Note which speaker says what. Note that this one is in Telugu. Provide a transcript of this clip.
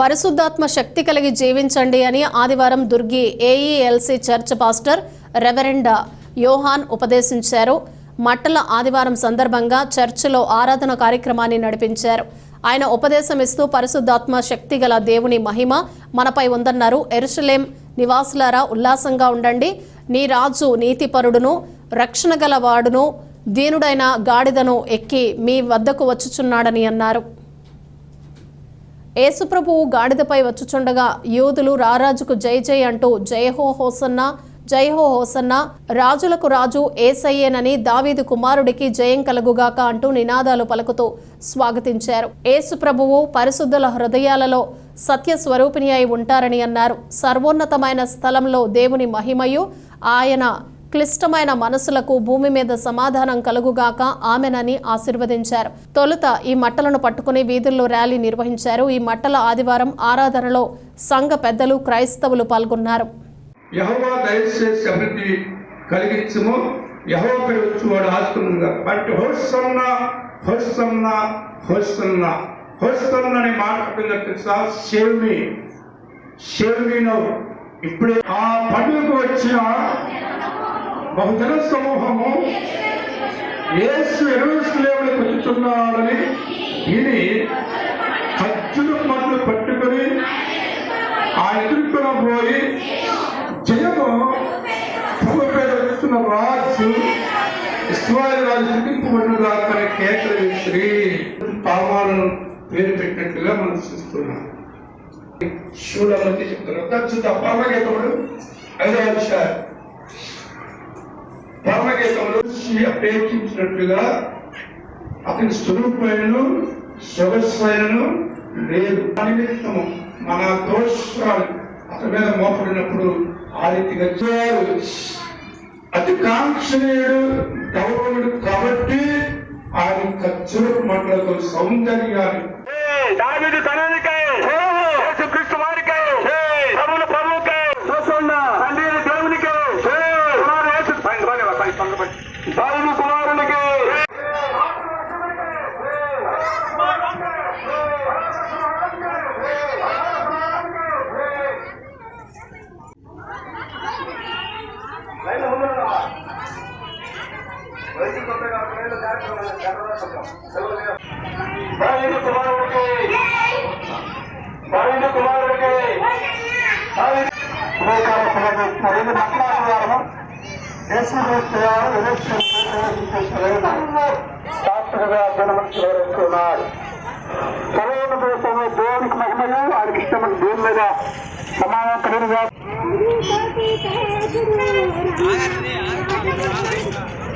Speaker 1: పరిశుద్ధాత్మ శక్తి కలిగి జీవించండి అని ఆదివారం Durgi AELC church pastor reverend Yohan ఉపదేశించారు. మట్టల ఆదివారం సందర్భంగా చర్చిలో ఆరాధన కార్యక్రమాన్ని నడిపించారు. ఆయన ఉపదేశం ఇస్తూ పరిశుద్ధాత్మ శక్తి గల దేవుని మహిమ మనపై ఉందన్నారు. ఎరుషలేం నివాసులారా ఉల్లాసంగా ఉండండి. నీ రాజు నీతిపరుడును రక్షణ గల వాడును దీనుడైన గాడిదను ఎక్కి మీ వద్దకు వచ్చుచున్నాడని అన్నారు. యేసుప్రభువు గాడిదపై వచ్చుచుండగా యూదులు రారాజుకు జై జై అంటూ జయహో హోసన్న జయహో హోసన్న రాజులకు రాజు ఏసయ్యేనని దావీదు కుమారుడికి జయం కలుగుగాక అంటూ నినాదాలు పలుకుతూ స్వాగతించారు. ఏసుప్రభువు పరిశుద్ధుల హృదయాలలో సత్య స్వరూపిణి అయి ఉంటారని అన్నారు. సర్వోన్నతమైన స్థలంలో దేవుని మహిమయు ఆయన క్లిష్టమైన మనసులకు భూమి మీద సమాధానం కలుగుగాక ఆమెనని ఆశీర్వదించారు. తొలుత ఈ మట్టలను పట్టుకుని వీధుల్లో ర్యాలీ నిర్వహించారు. ఈ మట్టల ఆదివారం ఆరాధనలో సంఘ పెద్దలు క్రైస్తవులు పాల్గొన్నారు.
Speaker 2: కలిగించము బట్ హోసన్న హోసన్న హోసన్న హోసన్న అనే మాట ఆ పండుగకు వచ్చిన బహుజన సమూహము యేసు ఎరుసలేములకు వచ్చుతున్నాడని విని ఖర్చులు పనులు పట్టుకొని ఆ ఎదుర్కొన పోయి జయము భూమి మీద వస్తున్న రాజు ఇస్రాయల్ రాజు స్థితింపబడినగా తన కేకలు వేసి పామాలను పేరు పెట్టినట్టుగా మనం చూస్తున్నాం. శివుడు మధ్య చెప్తున్నారు. ఖర్చు పరమగీతముడు ఐదవ విషయాలు అపేక్షించినట్లుగా అతని స్వరూపమైనను సొగస్సైనను లేదు. నిమిత్తము మన దోషాలు అతని మీద మోపడినప్పుడు ఆ రీతిగా అతి కాంక్షణీయుడు గౌరవుడు కాబట్టి ఆయన ఖర్చులకు మాటలతో సౌందర్యాన్ని
Speaker 3: దావిదు తననికై దావిదు కుమారుడికి దావిదు కుమారుడికి దావీదు ఉదయకాల సమయం రెండు మట్లాడవారము యేసుక్రీస్తు వారు ఎలక్షన్ శాస్త్రగా జనమనుకున్నారు సరైన దేశంలో దేవునికి మహిమయు ఆయనకి ఇష్టమైన దేవుని మీద సమానం కలిగిన
Speaker 4: Agárrate,